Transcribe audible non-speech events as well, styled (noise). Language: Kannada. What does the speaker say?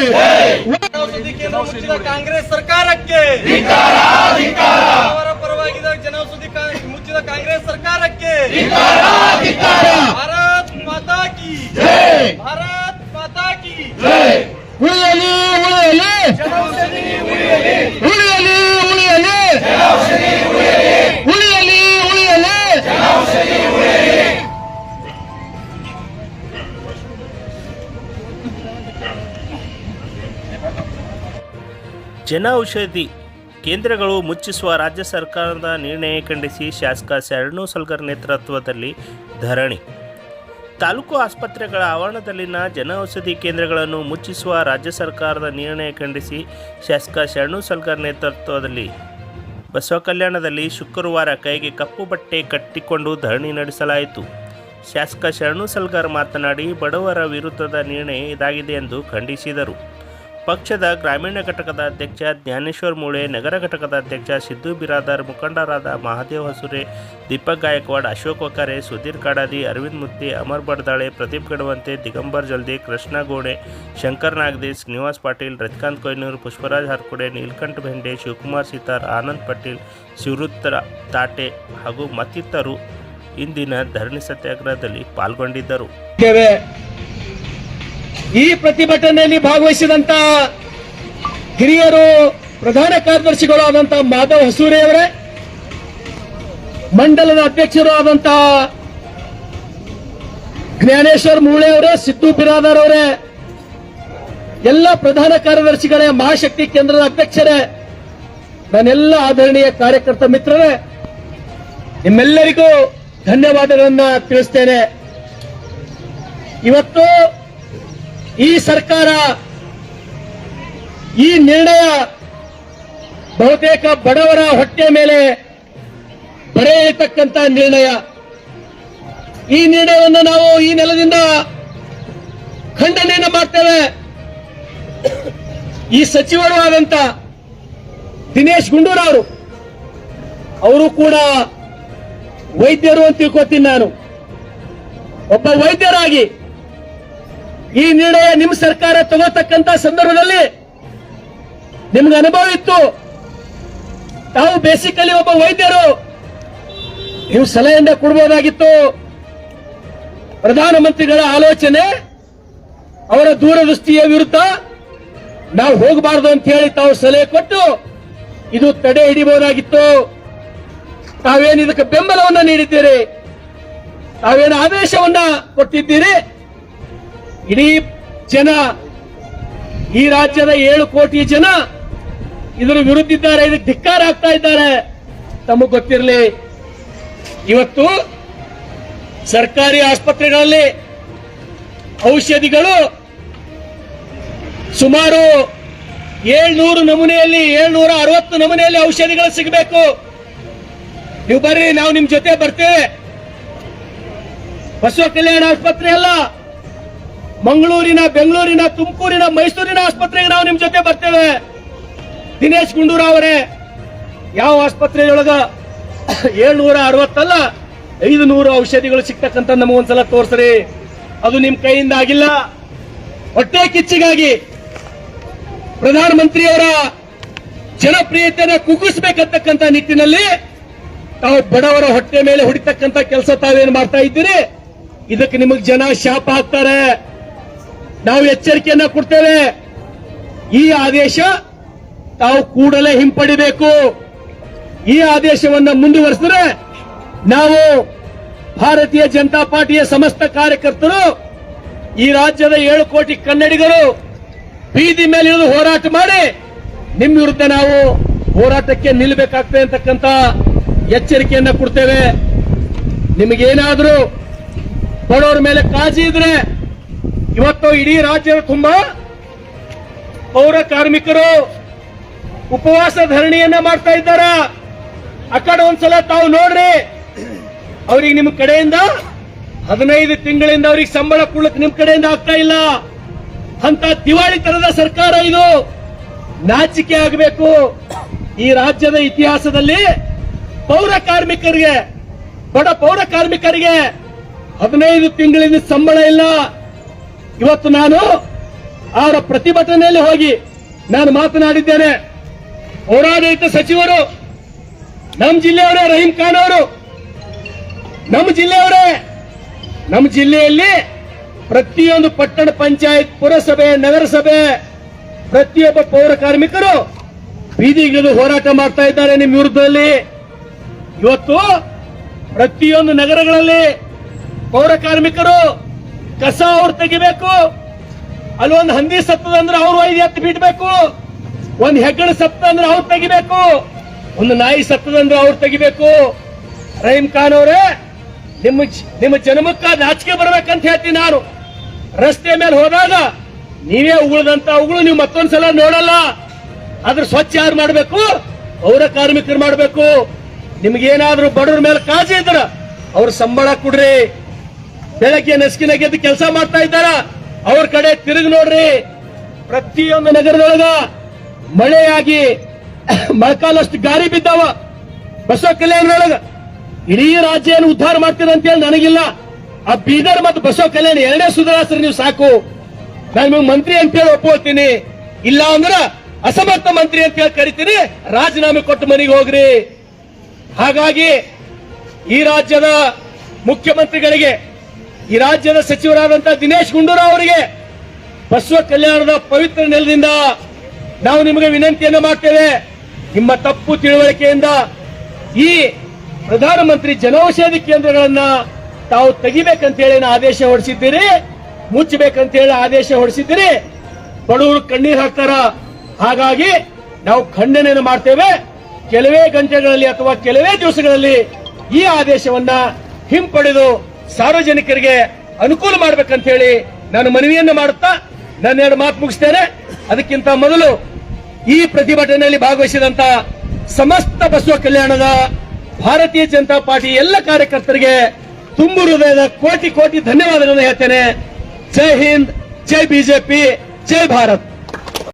ಜನೌಷಧಿ ಕೇಂದ್ರ ಮುಚ್ಚಿದ ಕಾಂಗ್ರೆಸ್ ಸರ್ಕಾರಕ್ಕೆ. ಅವರ ಪರವಾಗಿದ್ದ ಜನೌಷಧಿ ಮುಚ್ಚಿದ ಕಾಂಗ್ರೆಸ್ ಸರ್ಕಾರಕ್ಕೆ. ಭಾರತ್ ಮಾತಾ ಕಿ ಭಾರತ್ ಮಾತಾ ಕಿ ಜನ ಔಷಧಿ ಕೇಂದ್ರಗಳು ಮುಚ್ಚಿಸುವ ರಾಜ್ಯ ಸರ್ಕಾರದ ನಿರ್ಣಯ ಖಂಡಿಸಿ ಶಾಸಕ ಶರಣು ಸಲ್ಗರ್ ನೇತೃತ್ವದಲ್ಲಿ ಧರಣಿ. ತಾಲೂಕು ಆಸ್ಪತ್ರೆಗಳ ಆವರಣದಲ್ಲಿನ ಜನ ಔಷಧಿ ಕೇಂದ್ರಗಳನ್ನು ಮುಚ್ಚಿಸುವ ರಾಜ್ಯ ಸರ್ಕಾರದ ನಿರ್ಣಯ ಖಂಡಿಸಿ ಶಾಸಕ ಶರಣು ಸಲ್ಗರ್ ನೇತೃತ್ವದಲ್ಲಿ ಬಸವ ಕಲ್ಯಾಣದಲ್ಲಿ ಶುಕ್ರವಾರ ಕೈಗೆ ಕಪ್ಪು ಬಟ್ಟೆ ಕಟ್ಟಿಕೊಂಡು ಧರಣಿ ನಡೆಸಲಾಯಿತು. ಶಾಸಕ ಶರಣು ಸಲ್ಗರ್ ಮಾತನಾಡಿ, ಬಡವರ ವಿರುದ್ಧದ ನಿರ್ಣಯ ಇದಾಗಿದೆ ಎಂದು ಖಂಡಿಸಿದರು. ಪಕ್ಷದ ಗ್ರಾಮೀಣ ಘಟಕದ ಅಧ್ಯಕ್ಷ ಜ್ಞಾನೇಶ್ವರ್ ಮೂಳೆ, ನಗರ ಘಟಕದ ಅಧ್ಯಕ್ಷ ಸಿದ್ದು ಬಿರಾದಾರ್, ಮುಖಂಡರಾದ ಮಹಾದೇವ್ ಹಸುರೆ, ದೀಪಕ್ ಗಾಯಕ್ವಾಡ್, ಅಶೋಕ್ ವಕಾರೆ ಸುಧೀರ್ ಕಾಡಾದಿ, ಅರವಿಂದ್ ಮುತ್ತಿ, ಅಮರ್ ಬಡ್ದಾಳೆ, ಪ್ರದೀಪ್ ಗಡವಂತೆ, ದಿಗಂಬರ್ ಜಲ್ದಿ, ಕೃಷ್ಣ ಗೋಡೆ ಶಂಕರ್ ನಾಗದೇಶ್ ಶ್ರೀನಿವಾಸ್ ಪಾಟೀಲ್ ರಜಕಾಂತ್ ಕೊಯ್ನೂರ್, ಪುಷ್ಪರಾಜ್ ಹರ್ಕುಡೆ, ನೀಲ್ಕಂಠ ಭೆಂಡೆ ಶಿವಕುಮಾರ್ ಸಿತಾರ್, ಆನಂದ್ ಪಟೇಲ್, ಶಿವರುದ್ರ ತಾಟೆ ಹಾಗೂ ಮತ್ತಿತರರು ಇಂದಿನ ಧರಣಿ ಸತ್ಯಾಗ್ರಹದಲ್ಲಿ ಪಾಲ್ಗೊಂಡಿದ್ದರು. ಈ ಪ್ರತಿಭಟನೆಯಲ್ಲಿ ಭಾಗವಹಿಸಿದಂತ ಹಿರಿಯರು ಪ್ರಧಾನ ಕಾರ್ಯದರ್ಶಿಗಳು ಆದಂತ ಮಾಧವ್ ಹಸೂರೆ ಅವರೇ, ಮಂಡಲದ ಅಧ್ಯಕ್ಷರು ಆದಂತಹ ಜ್ಞಾನೇಶ್ವರ್ ಮೂಳೆ ಅವರೇ, ಸಿದ್ದು ಬಿರಾದರ್ ಅವರೇ, ಎಲ್ಲ ಪ್ರಧಾನ ಕಾರ್ಯದರ್ಶಿಗಳೇ, ಮಹಾಶಕ್ತಿ ಕೇಂದ್ರದ ಅಧ್ಯಕ್ಷರೇ, ನನ್ನೆಲ್ಲ ಆಧರಣೀಯ ಕಾರ್ಯಕರ್ತ ಮಿತ್ರರೇ, ನಿಮ್ಮೆಲ್ಲರಿಗೂ ಧನ್ಯವಾದಗಳನ್ನ ತಿಳಿಸ್ತೇನೆ. ಇವತ್ತು ಈ ಸರ್ಕಾರ ಈ ನಿರ್ಣಯ ಬಹುತೇಕ ಬಡವರ ಹೊಟ್ಟೆ ಮೇಲೆ ಬರೆಯತಕ್ಕಂತ ನಿರ್ಣಯ. ಈ ನಿರ್ಣಯವನ್ನು ನಾವು ಈ ನೆಲದಿಂದ ಖಂಡನೆಯನ್ನು ಮಾಡ್ತೇವೆ. ಈ ಸಚಿವರು ಆದಂತ ದಿನೇಶ್ ಗುಂಡೂರಾವ್ ಅವರು ಕೂಡ ವೈದ್ಯರು ಅಂತ ತಿಳ್ಕೊತೀನಿ ನಾನು. ಒಬ್ಬ ವೈದ್ಯರಾಗಿ ಈ ನಿರ್ಣಯ ನಿಮ್ಮ ಸರ್ಕಾರ ತಗೋತಕ್ಕಂತ ಸಂದರ್ಭದಲ್ಲಿ ನಿಮ್ಗೆ ಅನುಭವ ಇತ್ತು. ತಾವು ಬೇಸಿಕಲಿ ಒಬ್ಬ ವೈದ್ಯರು. ನೀವು ಸಲಹೆಯಿಂದ ಕೊಡ್ಬೋದಾಗಿತ್ತು. ಪ್ರಧಾನಮಂತ್ರಿಗಳ ಆಲೋಚನೆ, ಅವರ ದೂರದೃಷ್ಟಿಯ ವಿರುದ್ಧ ನಾವು ಹೋಗಬಾರದು ಅಂತ ಹೇಳಿ ತಾವು ಸಲಹೆ ಕೊಟ್ಟು ಇದು ತಡೆ ಹಿಡಿಬಹುದಾಗಿತ್ತು ತಾವೇನು ಇದಕ್ಕೆ ಬೆಂಬಲವನ್ನ ನೀಡಿದ್ದೀರಿ? ತಾವೇನು ಆದೇಶವನ್ನ ಕೊಟ್ಟಿದ್ದೀರಿ? ಇಡೀ ಜನ, ಈ ರಾಜ್ಯದ ಏಳು ಕೋಟಿ ಜನ ಇದರ ವಿರುದ್ಧ ಇದ್ದಾರೆ ಇದಕ್ಕೆ ಧಿಕ್ಕಾರ ಆಗ್ತಾ ಇದ್ದಾರೆ. ತಮಗ್ ಗೊತ್ತಿರಲಿ, ಇವತ್ತು ಸರ್ಕಾರಿ ಆಸ್ಪತ್ರೆಗಳಲ್ಲಿ ಔಷಧಿಗಳು ಸುಮಾರು ಏಳ್ನೂರು ನಮೂನೆಯಲ್ಲಿ, ಏಳ್ನೂರ ಅರವತ್ತು ನಮೂನೆಯಲ್ಲಿ ಔಷಧಿಗಳು ಸಿಗಬೇಕು. ನೀವು ಬರ್ರಿ, ನಾವು ನಿಮ್ ಜೊತೆ ಬರ್ತೇವೆ. ಬಸವ ಕಲ್ಯಾಣ ಆಸ್ಪತ್ರೆ ಅಲ್ಲ. ಮಂಗಳೂರಿನ, ಬೆಂಗಳೂರಿನ, ತುಮಕೂರಿನ, ಮೈಸೂರಿನ ಆಸ್ಪತ್ರೆಗೆ ನಾವು ನಿಮ್ ಜೊತೆ ಬರ್ತೇವೆ. ದಿನೇಶ್ ಗುಂಡೂರಾವ್ ಅವರೇ, ಯಾವ ಆಸ್ಪತ್ರೆಯೊಳಗ ಏಳ್ನೂರ ಅರವತ್ತಲ್ಲ ಐದು ನೂರು ಔಷಧಿಗಳು ಸಿಗ್ತಕ್ಕಂತ ನಮಗೊಂದ್ಸಲ ತೋರ್ಸ್ರಿ. ಅದು ನಿಮ್ ಕೈಯಿಂದ ಆಗಿಲ್ಲ. ಹೊಟ್ಟೆ ಕಿಚ್ಚಿಗಾಗಿ ಪ್ರಧಾನಮಂತ್ರಿಯವರ ಜನಪ್ರಿಯತೆಯನ್ನು ಕುಗ್ಗಿಸ್ಬೇಕಂತಕ್ಕಂತ ನಿಟ್ಟಿನಲ್ಲಿ ತಾವು ಬಡವರ ಹೊಟ್ಟೆ ಮೇಲೆ ಹೊಡಿತಕ್ಕಂಥ ಕೆಲಸ ತಾವೇನು ಮಾಡ್ತಾ ಇದ್ದೀರಿ? ಇದಕ್ಕೆ ನಿಮಗೆ ಜನ ಶಾಪ ಹಾಕ್ತಾರೆ ನಾವು ಎಚ್ಚರಿಕೆಯನ್ನ ಕೊಡ್ತೇವೆ. ಈ ಆದೇಶ ತಾವು ಕೂಡಲೇ ಹಿಂಪಡಿಬೇಕು. ಈ ಆದೇಶವನ್ನ ಮುಂದುವರೆಸಿದ್ರೆ ನಾವು ಭಾರತೀಯ ಜನತಾ ಪಾರ್ಟಿಯ ಸಮಸ್ತ ಕಾರ್ಯಕರ್ತರು, ಈ ರಾಜ್ಯದ ಏಳು ಕೋಟಿ ಕನ್ನಡಿಗರು ಬೀದಿ ಮೇಲೆ ಇಳಿದು ಹೋರಾಟ ಮಾಡಿ ನಿಮ್ಮ ವಿರುದ್ಧ ನಾವು ಹೋರಾಟಕ್ಕೆ ನಿಲ್ಲಬೇಕಾಗ್ತದೆ ಅಂತಕ್ಕಂತ ಎಚ್ಚರಿಕೆಯನ್ನ ಕೊಡ್ತೇವೆ. ನಿಮಗೇನಾದ್ರೂ ಬಡವರ ಮೇಲೆ ಕಾಜಿ ಇದ್ರೆ ಇವತ್ತು ಇಡೀ ರಾಜ್ಯದ ತುಂಬಾ ಪೌರ ಕಾರ್ಮಿಕರು ಉಪವಾಸ ಧರಣಿಯನ್ನ ಮಾಡ್ತಾ ಇದ್ದಾರ. ಆ ಕಡೆ ಒಂದ್ಸಲ ತಾವು ನೋಡ್ರಿ. ಅವ್ರಿಗೆ ನಿಮ್ ಕಡೆಯಿಂದ ಹದಿನೈದು ತಿಂಗಳಿಂದ ಅವ್ರಿಗೆ ಸಂಬಳ ಕೊಡ್ಲಿಕ್ಕೆ ನಿಮ್ ಕಡೆಯಿಂದ ಆಗ್ತಾ ಇಲ್ಲ. ಅಂತ ದಿವಾಳಿ ತರದ ಸರ್ಕಾರ ಇದು. ನಾಚಿಕೆ ಆಗಬೇಕು. ಈ ರಾಜ್ಯದ ಇತಿಹಾಸದಲ್ಲಿ ಪೌರ ಕಾರ್ಮಿಕರಿಗೆ, ಬಡ ಪೌರ ಕಾರ್ಮಿಕರಿಗೆ ಹದಿನೈದು ತಿಂಗಳಿಂದ ಸಂಬಳ ಇಲ್ಲ. ಇವತ್ತು ನಾನು ಅವರ ಪ್ರತಿಭಟನೆಯಲ್ಲಿ ಹೋಗಿ ನಾನು ಮಾತನಾಡಿದ್ದೇನೆ. ಪೌರಾಡಳಿತ ಸಚಿವರು ನಮ್ಮ ಜಿಲ್ಲೆಯವರೇ ರಹೀಂ ಖಾನ್ ಅವರು ನಮ್ಮ ಜಿಲ್ಲೆಯವರೇ ನಮ್ಮ ಜಿಲ್ಲೆಯಲ್ಲಿ ಪ್ರತಿಯೊಂದು ಪಟ್ಟಣ ಪಂಚಾಯತ್, ಪುರಸಭೆ, ನಗರಸಭೆ, ಪ್ರತಿಯೊಬ್ಬ ಪೌರ ಕಾರ್ಮಿಕರು ಬೀದಿಗಿಳಿದು ಹೋರಾಟ ಮಾಡ್ತಾ ಇದ್ದಾರೆ ನಿಮ್ಮ ವಿರುದ್ಧದಲ್ಲಿ. ಇವತ್ತು ಪ್ರತಿಯೊಂದು ನಗರಗಳಲ್ಲಿ ಪೌರ ಕಾರ್ಮಿಕರು ಕಸ ಅವ್ರು ತೆಗಿಬೇಕು. ಅಲ್ಲಿ ಒಂದು ಹಂದಿ ಸತ್ತದಂದ್ರೆ ಅವ್ರು ಐದು ಎತ್ತು ಬಿಡ್ಬೇಕು. ಒಂದ್ ಹೆಗ್ಗಣ ಸತ್ತದಂದ್ರೆ ಅವ್ರು ತೆಗಿಬೇಕು. ಒಂದು ನಾಯಿ ಸತ್ತದಂದ್ರೆ ಅವ್ರು ತೆಗಿಬೇಕು. ರಹೀಂ ಖಾನ್ ಅವರೇ, ನಿಮ್ಮ ನಿಮ್ಮ ಜನ್ಮಕ್ಕ ನಾಚಿಕೆ ಬರ್ಬೇಕಂತ ಹೇಳ್ತೀನಿ ನಾನು. ರಸ್ತೆ ಮೇಲೆ ಹೋದಾಗ ನೀವೇ ಉಗುಳದಂತ ಉಗುಳು ನೀವು ಮತ್ತೊಂದ್ಸಲ ನೋಡಲ್ಲ. ಆದ್ರೆ ಸ್ವಚ್ಛ ಯಾರು ಮಾಡ್ಬೇಕು? ಅವರ ಕಾರ್ಮಿಕರು ಮಾಡ್ಬೇಕು. ನಿಮ್ಗೇನಾದ್ರೂ ಬಡವ್ರ ಮೇಲೆ ಕಾಜಿ ಇದ್ರ, ಅವ್ರ ಸಂಬಳ ಕೊಡ್ರಿ. ಬೆಳಗ್ಗೆ ನಸ್ಕಿನ ಗೆದ್ದು ಕೆಲಸ ಮಾಡ್ತಾ ಇದ್ದಾರ? ಅವ್ರ ಕಡೆ ತಿರುಗಿ ನೋಡ್ರಿ. ಪ್ರತಿಯೊಂದು ನಗರದೊಳಗ ಮಳೆಯಾಗಿ (coughs) ಮಳೆಕಾಲಷ್ಟು ಗಾರಿ ಬಿದ್ದಾವ. ಬಸವ ಕಲ್ಯಾಣದೊಳಗ ಇಡೀ ರಾಜ್ಯ ಏನು ಉದ್ಧಾರ ಮಾಡ್ತೀರ ಅಂತೇಳಿ ನನಗಿಲ್ಲ. ಆ ಬೀದರ್ ಮತ್ತು ಬಸವ ಕಲ್ಯಾಣ ಎರಡೇ ಸುಧಾರಿಸ್ರಿ ನೀವು ಸಾಕು. ನಾನು ನಿಮಗೆ ಮಂತ್ರಿ ಅಂತೇಳಿ ಒಪ್ಪೋತೀನಿ ಇಲ್ಲ ಅಂದ್ರ ಅಸಮರ್ಥ ಮಂತ್ರಿ ಅಂತ ಹೇಳಿ ಕರಿತೀನಿ. ರಾಜೀನಾಮೆ ಕೊಟ್ಟು ಮನೆಗೆ ಹೋಗ್ರಿ. ಹಾಗಾಗಿ ಈ ರಾಜ್ಯದ ಮುಖ್ಯಮಂತ್ರಿಗಳಿಗೆ ಈ ರಾಜ್ಯದ ಸಚಿವರಾದಂತಹ ದಿನೇಶ್ ಗುಂಡೂರಾವ್ ಅವರಿಗೆ ಬಸವ ಕಲ್ಯಾಣದ ಪವಿತ್ರ ನೆಲದಿಂದ ನಾವು ನಿಮಗೆ ವಿನಂತಿಯನ್ನು ಮಾಡ್ತೇವೆ. ನಿಮ್ಮ ತಪ್ಪು ತಿಳುವಳಿಕೆಯಿಂದ ಈ ಪ್ರಧಾನಮಂತ್ರಿ ಜನೌಷಧಿ ಕೇಂದ್ರಗಳನ್ನ ತಾವು ತೆಗಿಬೇಕಂತ ಹೇಳಿ ಆದೇಶ ಹೊರಡಿಸಿದ್ದೀರಿ ಮುಚ್ಚಬೇಕಂತ ಹೇಳಿ ಆದೇಶ ಹೊರಡಿಸಿದ್ದೀರಿ. ಬಡವರು ಕಣ್ಣೀರು ಹಾಕ್ತಾರ? ಹಾಗಾಗಿ ನಾವು ಖಂಡನೆಯನ್ನು ಮಾಡ್ತೇವೆ. ಕೆಲವೇ ಗಂಟೆಗಳಲ್ಲಿ ಅಥವಾ ಕೆಲವೇ ದಿವಸಗಳಲ್ಲಿ ಈ ಆದೇಶವನ್ನ ಹಿಂಪಡೆದು ಸಾರ್ವಜನಿಕರಿಗೆ ಅನುಕೂಲ ಮಾಡ್ಬೇಕಂತ ಹೇಳಿ ನಾನು ಮನವಿಯನ್ನು ಮಾಡುತ್ತಾ ನನ್ನ ಎರಡು ಮಾತು ಮುಗಿಸ್ತೇನೆ. ಅದಕ್ಕಿಂತ ಮೊದಲು ಈ ಪ್ರತಿಭಟನೆಯಲ್ಲಿ ಭಾಗವಹಿಸಿದಂತ ಸಮಸ್ತ ಬಸವ ಕಲ್ಯಾಣದ ಭಾರತೀಯ ಜನತಾ ಪಾರ್ಟಿ ಎಲ್ಲ ಕಾರ್ಯಕರ್ತರಿಗೆ ತುಂಬು ಹೃದಯದ ಕೋಟಿ ಕೋಟಿ ಧನ್ಯವಾದಗಳನ್ನು ಹೇಳ್ತೇನೆ. ಜೈ ಹಿಂದ್, ಜೈ ಬಿಜೆಪಿ, ಜೈ ಭಾರತ್.